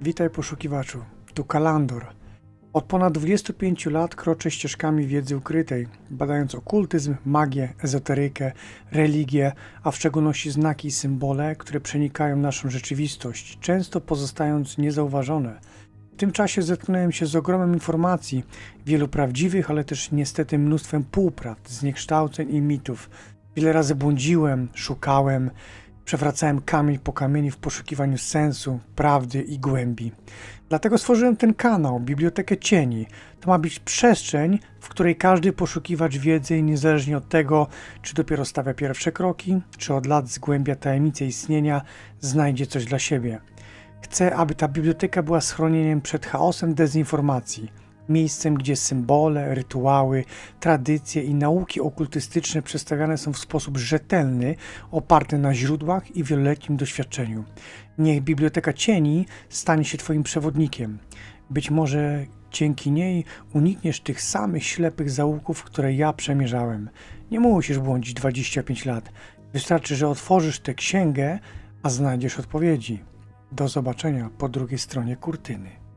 Witaj poszukiwaczu, tu Kalandor. Od ponad 25 lat kroczę ścieżkami wiedzy ukrytej, badając okultyzm, magię, ezoterykę, religię, a w szczególności znaki i symbole, które przenikają naszą rzeczywistość, często pozostając niezauważone. W tym czasie zetknąłem się z ogromem informacji, wielu prawdziwych, ale też niestety mnóstwem półprawd, zniekształceń i mitów. Wiele razy błądziłem, szukałem, Przewracałem kamień po kamieni w poszukiwaniu sensu, prawdy i głębi. Dlatego stworzyłem ten kanał, Bibliotekę Cieni. To ma być przestrzeń, w której każdy poszukiwacz wiedzy, niezależnie od tego, czy dopiero stawia pierwsze kroki, czy od lat zgłębia tajemnice istnienia, znajdzie coś dla siebie. Chcę, aby ta biblioteka była schronieniem przed chaosem dezinformacji, miejscem, gdzie symbole, rytuały, tradycje i nauki okultystyczne przedstawiane są w sposób rzetelny, oparty na źródłach i wieloletnim doświadczeniu. Niech Biblioteka Cieni stanie się Twoim przewodnikiem. Być może dzięki niej unikniesz tych samych ślepych zaułków, które ja przemierzałem. Nie musisz błądzić 25 lat. Wystarczy, że otworzysz tę księgę, a znajdziesz odpowiedzi. Do zobaczenia po drugiej stronie kurtyny.